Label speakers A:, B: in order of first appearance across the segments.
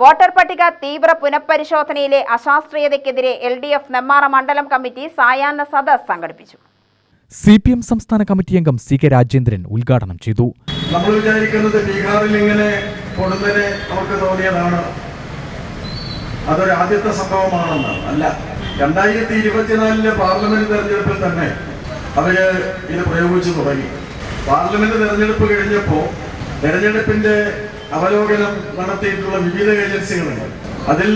A: Voter പട്ടിക തീവ്ര പുനഃപരിശോധനയിലെ അശാസ്ത്രീയതയ്ക്കെതിരെ എൽ ഡി എഫ് നെമ്മാറ മണ്ഡലം കമ്മിറ്റി സായാഹ്ന സദസ് സംഘടിപ്പിച്ചു.
B: സി പി എം സംസ്ഥാന കമ്മിറ്റി അംഗം സി കെ രാജേന്ദ്രൻ ഉദ്ഘാടനം ചെയ്തു.
C: നമ്മൾ വിചാരിക്കുന്നത് ബീഹാറിൽ ഇങ്ങനെ പൊടുന്നതിന് അവർക്ക് തോന്നിയതാണ്. അതൊരു ആദ്യത്തെ സംഭവമാണെന്നാണ് അല്ല രണ്ടായിരത്തി ഇരുപത്തിനാലിലെ പാർലമെന്റ് തെരഞ്ഞെടുപ്പിൽ തന്നെ അവർ ഇത് പ്രയോഗിച്ചു തുടങ്ങി. പാർലമെന്റ് തെരഞ്ഞെടുപ്പ് കഴിഞ്ഞപ്പോൾ തെരഞ്ഞെടുപ്പിന്റെ അവലോകനം നടത്തിയിട്ടുള്ള വിവിധ ഏജൻസികളുണ്ട്. അതിൽ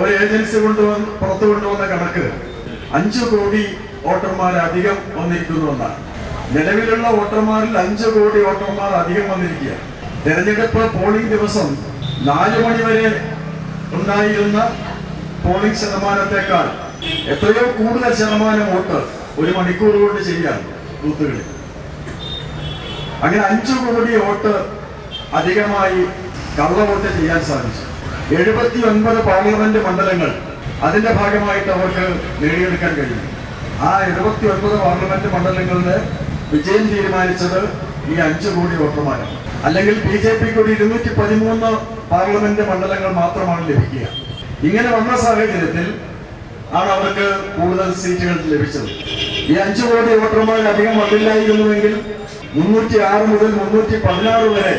C: ഒരു ഏജൻസി കൊണ്ടുവന്ന് പുറത്തു കൊണ്ടുവന്ന കണക്ക് അഞ്ചു കോടി വോട്ടർമാർ അധികം വന്നിരിക്കുന്നു എന്നാണ്. നിലവിലുള്ള വോട്ടർമാരിൽ അഞ്ചു കോടി വോട്ടർമാർ അധികം വന്നിരിക്കുക തെരഞ്ഞെടുപ്പ് പോളിംഗ് ദിവസം നാല് മണിവരെ ഉണ്ടായിരുന്ന പോളിംഗ് ശതമാനത്തെക്കാൾ എത്രയോ കൂടുതൽ ശതമാനം വോട്ട് ഒരു മണിക്കൂർ കൊണ്ട് ചെയ്യാം ബൂത്തുകളിൽ. അങ്ങനെ അഞ്ചു കോടി വോട്ട് അധികമായി കള്ളവോട്ട് ചെയ്യാൻ സാധിച്ചു. എഴുപത്തി ഒൻപത് പാർലമെന്റ് മണ്ഡലങ്ങൾ അതിന്റെ ഭാഗമായിട്ട് അവർക്ക് നേടിയെടുക്കാൻ കഴിഞ്ഞു. ആ എഴുപത്തി ഒൻപത് പാർലമെന്റ് മണ്ഡലങ്ങളുടെ വിജയം തീരുമാനിച്ചത് ഈ അഞ്ചു കോടി വോട്ടർമാരാണ്. അല്ലെങ്കിൽ ബി ജെ പിക്ക് ഒരു ഇരുന്നൂറ്റി പതിമൂന്ന് പാർലമെന്റ് മണ്ഡലങ്ങൾ മാത്രമാണ് ലഭിക്കുക. ഇങ്ങനെ വന്ന സാഹചര്യത്തിൽ ആണ് അവർക്ക് കൂടുതൽ സീറ്റുകൾ ലഭിച്ചത്. ഈ അഞ്ചു കോടി വോട്ടർമാർ അധികം വന്നില്ലായിരുന്നുവെങ്കിൽ മുന്നൂറ്റി ആറ് മുതൽ മുന്നൂറ്റി പതിനാറ് വരെ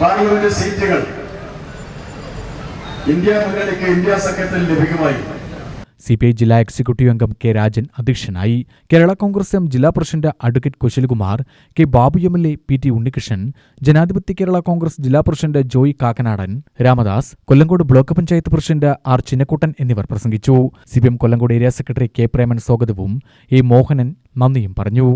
C: പാർലമെന്റ് സീറ്റുകൾ ഇന്ത്യ മുന്നണിക്ക് ഇന്ത്യ സഖ്യത്തിൽ ലഭിക്കുമായി.
B: സി പി ഐ ജില്ലാ എക്സിക്യൂട്ടീവ് അംഗം കെ രാജൻ അധ്യക്ഷനായി കേരള കോൺഗ്രസ് എം ജില്ലാ president advocate Kushalkumar K Babu M L A P T Unnikrishnan ജനാധിപത്യ കേരള കോൺഗ്രസ് ജില്ലാ president Joy Kakkanadan Ramadas Kollengode block panchayat president R Chinnakuttan എന്നിവർ പ്രസംഗിച്ചു. C Kollengode area secretary K Preman സ്വാഗതവും A Mohanan നന്ദിയും പറഞ്ഞു.